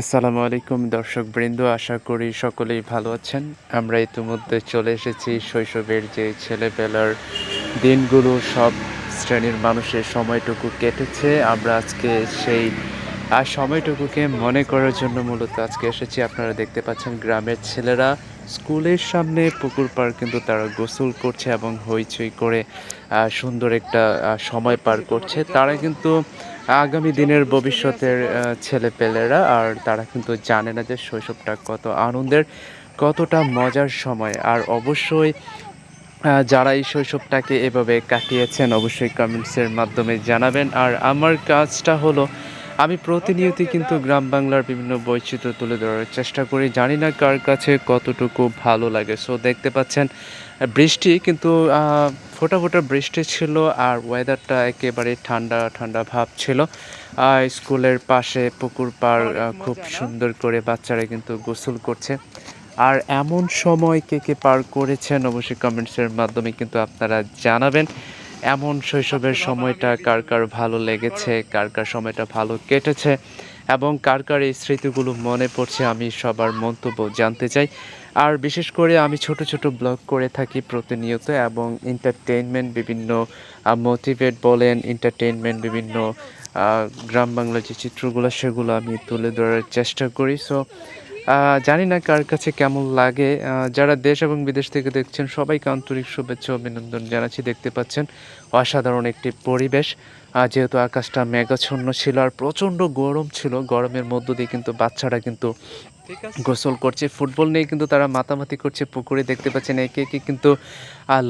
আসসালামু আলাইকুম দর্শক বৃন্দ আশা করি সকলেই ভালো আছেন। আমরা ইতিমধ্যে চলে এসেছি শৈশবের যে ছেলেবেলার দিনগুলো, সব শ্রেণির মানুষের সময়টুকু কেটেছে। আমরা আজকে সেই আর সময়টুকুকে মনে করার জন্য মূলত আজকে এসেছি। আপনারা দেখতে পাচ্ছেন গ্রামের ছেলেরা। স্কুলের সামনে পুকুর পার কিন্তু তারা গোসল করছে এবং হইচই করে সুন্দর একটা সময় পার করছে। তারা কিন্তু আগামী দিনের ভবিষ্যতের ছেলে পেলেরা আর তারা কিন্তু জানে না যে শৈশবটা কত আনন্দের, কতটা মজার সময়। আর অবশ্যই যারা এই শৈশবটাকে এভাবে কাটিয়েছেন অবশ্যই কমেন্টসের মাধ্যমে জানাবেন। আর আমার কাজটা হলো আমি প্রতিনিয়তই কিন্তু গ্রাম বাংলার বিভিন্ন বৈচিত্র্য তুলে ধরার চেষ্টা করি। জানি না কার কাছে কতটুকু ভালো লাগে। সো দেখতে পাচ্ছেন, বৃষ্টি কিন্তু ফোটা ফোঁটা বৃষ্টি ছিল আর ওয়েদারটা একেবারে ঠান্ডা ঠান্ডা ভাব ছিল। স্কুলের পাশে পুকুর পাড় খুব সুন্দর করে বাচ্চারা কিন্তু গোসল করছে। আর এমন সময় কে কে পার করেছেন, অবশ্যই কমেন্টসের মাধ্যমে কিন্তু আপনারা জানাবেন। এমন শৈশবের সময়টা কার কার ভালো লেগেছে, কার কার সময়টা ভালো কেটেছে এবং কার কার এই স্মৃতিগুলো মনে পড়ছে আমি সবার মন্তব্য জানতে চাই। আর বিশেষ করে আমি ছোট ছোট ব্লগ করে থাকি প্রতিনিয়ত এবং এন্টারটেইনমেন্ট বিভিন্ন মোটিভেট বলেন এন্টারটেইনমেন্ট বিভিন্ন গ্রাম বাংলার যে চিত্রগুলো সেগুলো আমি তুলে ধরার চেষ্টা করি। সো জানি না কার কাছে কেমন লাগে। যারা দেশ এবং বিদেশ থেকে দেখছেন, সবাইকে আন্তরিক শুভেচ্ছা, অভিনন্দন জানাচ্ছি। দেখতে পাচ্ছেন অসাধারণ একটি পরিবেশ। যেহেতু আকাশটা মেঘাচ্ছন্ন ছিল আর প্রচণ্ড গরম ছিল, গরমের মধ্য দিয়ে কিন্তু বাচ্চারা কিন্তু গোসল করছে, ফুটবল নিয়ে কিন্তু তারা মাতামাতি করছে, পুকুরে দেখতে পাচ্ছেন একে একে কিন্তু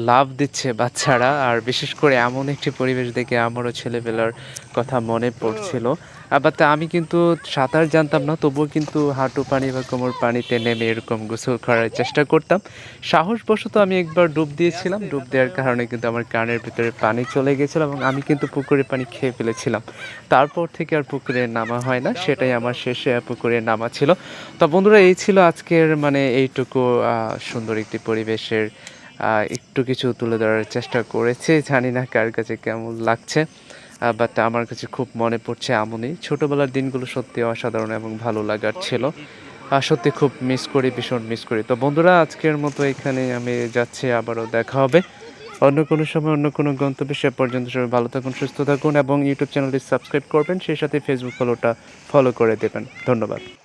লাভ দিচ্ছে বাচ্চারা। আর বিশেষ করে এমন একটি পরিবেশ দেখে আমারও ছেলেবেলার কথা মনে পড়ছিল। আবার তা আমি কিন্তু সাঁতার জানতাম না, তবুও কিন্তু হাঁটু পানি বা কোমর পানিতে নেমে এরকম গোসল করার চেষ্টা করতাম। সাহসবশত আমি একবার ডুব দিয়েছিলাম, ডুব দেওয়ার কারণে কিন্তু আমার কানের ভিতরে পানি চলে গেছিল এবং আমি কিন্তু পুকুরে পানি খেয়ে ফেলেছিলাম। তারপর থেকে আর পুকুরে নামা হয় না, সেটাই আমার শেষে পুকুরে নামা ছিল। তো বন্ধুরা, এই ছিল আজকের মানে এইটুকু সুন্দর একটি পরিবেশের একটু কিছু তুলে ধরার চেষ্টা করেছি। জানি না কার কাছে কেমন লাগছে বাট আমার কাছে খুব মনে পড়ছে এমনই। ছোটোবেলার দিনগুলো সত্যি অসাধারণ এবং ভালো লাগার ছিল। সত্যি খুব মিস করি, ভীষণ মিস করি। তো বন্ধুরা, আজকের মতো এখানে আমি যাচ্ছি, আবারও দেখা হবে। অন্য কোনো সময়, অন্য কোনো গন্তব্যে, সে পর্যন্ত সবাই ভালো থাকুন, সুস্থ থাকুন এবং ইউটিউব চ্যানেলটি সাবস্ক্রাইব করবেন, সেই সাথে ফেসবুক ফলোটা ফলো করে দেবেন। ধন্যবাদ।